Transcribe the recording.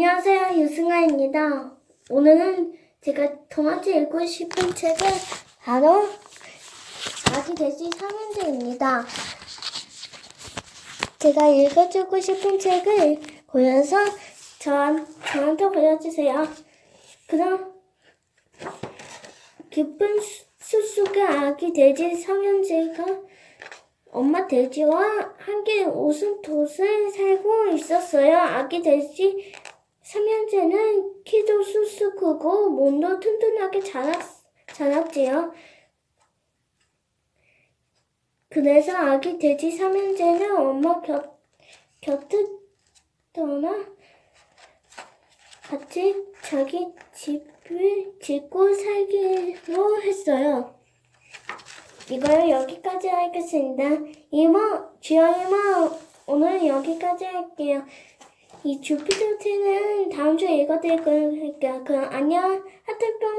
안녕하세요, 유승아입니다. 오늘은 제가 동화책 읽고 싶은 책은 바로 아기 돼지 삼형제입니다. 제가 읽어주고 싶은 책을 고여서 저, 저한테 보여주세요. 그럼 깊은 숲 속의 아기 돼지 삼형제가 엄마 돼지와 함께 오순도순 살고 있었어요. 아기 돼지 삼형제는 키도 쑥쑥 크고 몸도 튼튼하게 자랐, 자랐지요. 그래서 아기 돼지 삼형제는 엄마 곁, 곁을 떠나 같이 자기 집을 짓고 살기로 했어요. 이걸 여기까지 하겠습니다. 이모, 주여 이모, 오늘 여기까지 할게요. 이 주피터트는 다음 주에 읽어드릴 거니까 그럼 안녕. 하트병.